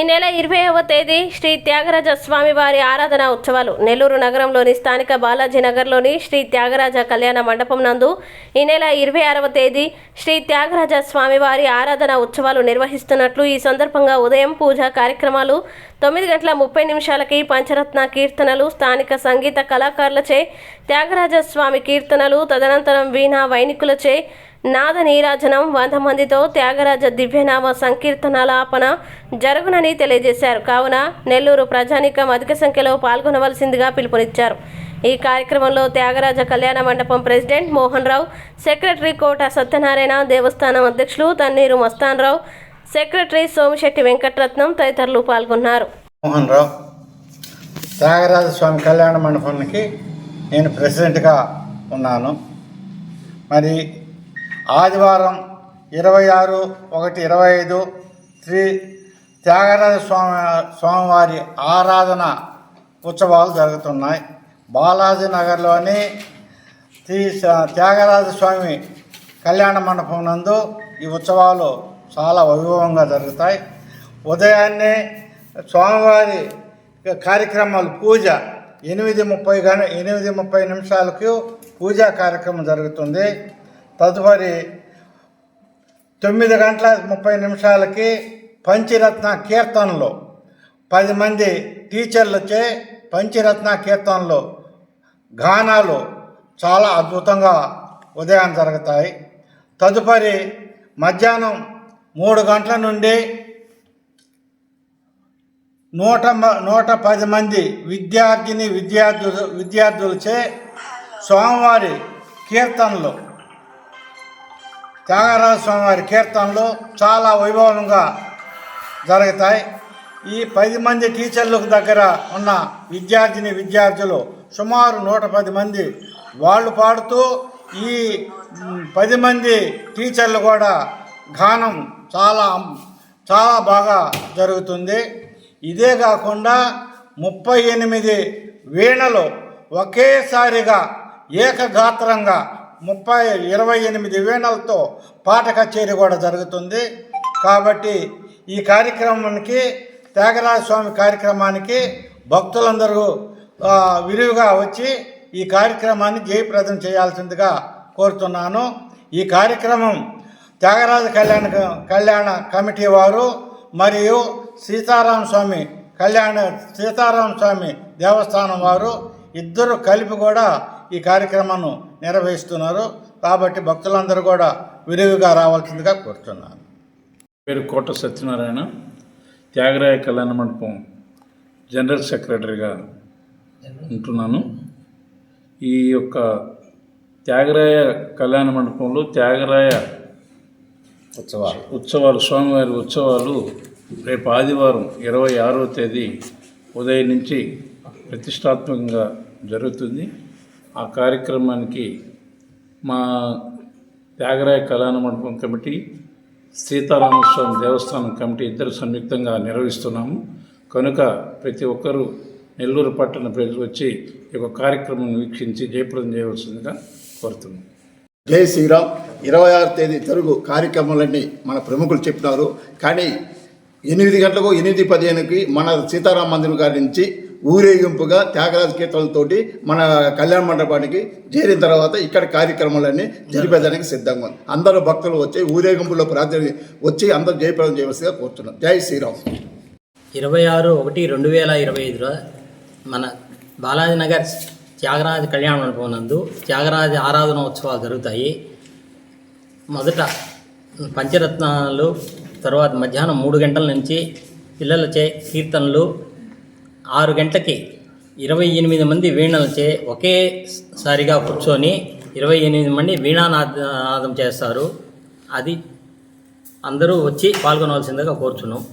ఈ నెల ఇరవైవ తేదీ శ్రీ త్యాగరాజ స్వామి వారి ఆరాధన ఉత్సవాలు. నెల్లూరు నగరంలోని స్థానిక బాలాజీ నగర్లోని శ్రీ త్యాగరాజ కళ్యాణ మండపం నందు ఈ నెల ఇరవై ఆరవ తేదీ శ్రీ త్యాగరాజ స్వామి వారి ఆరాధన ఉత్సవాలు నిర్వహిస్తున్నట్లు ఈ సందర్భంగా ఉదయం పూజా కార్యక్రమాలు తొమ్మిది గంటల ముప్పై నిమిషాలకి పంచరత్న కీర్తనలు స్థానిక సంగీత కళాకారులచే త్యాగరాజ స్వామి కీర్తనలు తదనంతరం వీణా వైణికులచే నాద నీరాజనం వంద మందితో త్యాగరాజ దివ్యనామ సంకీర్తనలాపన జరుగునని తెలియజేశారు. కావున నెల్లూరు ప్రజానీకం అధిక సంఖ్యలో పాల్గొనవలసిందిగా పిలుపునిచ్చారు. ఈ కార్యక్రమంలో త్యాగరాజ కళ్యాణ మండపం ప్రెసిడెంట్ మోహన్ రావు సెక్రటరీ కోట సత్యనారాయణ దేవస్థానం అధ్యక్షులు తన్నీరు మస్తాన్ రావు సెక్రటరీ సోమిశెట్టి వెంకటరత్నం తదితరులు పాల్గొన్నారు. మోహన్ రావు త్యాగరాజ స్వామి కళ్యాణ మండపానికి నేను ప్రెసిడెంట్గా ఉన్నాను. మరి ఆదివారం ఇరవై ఆరు ఒకటి ఇరవై ఐదు శ్రీ త్యాగరాజ స్వామి స్వామివారి ఆరాధన ఉత్సవాలు జరుగుతున్నాయి. బాలాజీ నగర్లోని శ్రీ త్యాగరాజ స్వామి కళ్యాణ మండపం నందు ఈ ఉత్సవాలు చాలా వైభవంగా జరుగుతాయి. ఉదయాన్నే స్వామివారి కార్యక్రమాలు పూజ ఎనిమిది ముప్పై గణ ఎనిమిది ముప్పై నిమిషాలకు పూజా కార్యక్రమం జరుగుతుంది. తదుపరి తొమ్మిది గంటల ముప్పై నిమిషాలకి పంచరత్న కీర్తనలు. పది మంది టీచర్లచే పంచరత్న కీర్తనలు గానాలు చాలా అద్భుతంగా ఉదయం జరుగుతాయి. తదుపరి మధ్యాహ్నం మూడు గంటల నుండి నూట నూట పది మంది విద్యార్థిని విద్యార్థులు విద్యార్థులచే స్వామివారి కీర్తనలు. త్యాగరాజ స్వామి వారి కీర్తనలు చాలా వైభవంగా జరుగుతాయి. ఈ పది మంది టీచర్లకు దగ్గర ఉన్న విద్యార్థిని విద్యార్థులు సుమారు నూట పది మంది వాళ్ళు పాడుతూ ఈ పది మంది టీచర్లు కూడా గానం చాలా చాలా బాగా జరుగుతుంది. ఇదే కాకుండా ముప్పై ఎనిమిది వీణలు ఒకేసారిగా ఏకగాత్రంగా ముప్పై ఇరవై ఎనిమిది వేణలతో పాట కచేరీ కూడా జరుగుతుంది. కాబట్టి ఈ కార్యక్రమానికి త్యాగరాజ స్వామి కార్యక్రమానికి భక్తులందరూ విరివిగా వచ్చి ఈ కార్యక్రమాన్ని జయప్రదం చేయాల్సిందిగా కోరుతున్నాను. ఈ కార్యక్రమం త్యాగరాజ కళ్యాణ కళ్యాణ కమిటీ వారు మరియు సీతారామ స్వామి కళ్యాణ సీతారామ స్వామి దేవస్థానం వారు ఇద్దరు కలిపి కూడా ఈ కార్యక్రమాన్ని నిర్వహిస్తున్నారు. కాబట్టి భక్తులందరూ కూడా విరివిగా రావాల్సిందిగా కోరుతున్నాను. పేరు కోట సత్యనారాయణ త్యాగరాయ కళ్యాణ మండపం జనరల్ సెక్రటరీగా ఉంటున్నాను. ఈ యొక్క త్యాగరాయ కళ్యాణ మండపంలో త్యాగరాయ ఉత్సవాలు. ఉత్సవాలు స్వామివారి ఉత్సవాలు రేపు ఆదివారం ఇరవై ఆరవ తేదీ ఉదయం నుంచి ప్రతిష్టాత్మకంగా జరుగుతుంది. ఆ కార్యక్రమానికి మా త్యాగరాయ కళ్యాణ మండపం కమిటీ సీతారామస్వామి దేవస్థానం కమిటీ ఇద్దరు సంయుక్తంగా నిర్వహిస్తున్నాము. కనుక ప్రతి ఒక్కరూ నెల్లూరు పట్టణ ప్రజలు వచ్చి ఈ యొక్క కార్యక్రమం వీక్షించి జయప్రదం చేయవలసిందిగా కోరుతున్నాం జై శ్రీరామ్. ఇరవై ఆరు తేదీ జరుగు కార్యక్రమాలన్నీ మన ప్రముఖులు చెప్పినారు కానీ ఎనిమిది గంటలకు ఎనిమిది పదిహేనుకి మన సీతారామ మందిరం గారి నుంచి ఊరేగింపుగా త్యాగరాజ కీర్తనలతోటి మన కళ్యాణ మండపానికి చేరిన తర్వాత ఇక్కడ కార్యక్రమాలన్నీ జరిపేదానికి సిద్ధంగా ఉంది. అందరూ భక్తులు వచ్చి ఊరేగింపులో ప్రార్థన వచ్చి అందరూ జయప్రదం చేయవలసిగా కోరుతున్నాం. జై శ్రీరామ్. ఇరవై ఆరు ఒకటి రెండు వేల ఇరవై ఐదులో మన బాలాజీ నగర్ త్యాగరాజ కళ్యాణ మండపం నందు త్యాగరాజ ఆరాధన ఉత్సవాలు జరుగుతాయి. మొదట పంచరత్నాలు తర్వాత మధ్యాహ్నం మూడు గంటల నుంచి పిల్లలచే కీర్తనలు ఆరు గంటలకి ఇరవై ఎనిమిది మంది వీణలచే ఒకేసారిగా కూర్చొని ఇరవై ఎనిమిది మంది వీణానాదం చేస్తారు. అది అందరూ వచ్చి పాల్గొనవలసిందిగా కోరుచున్నాం.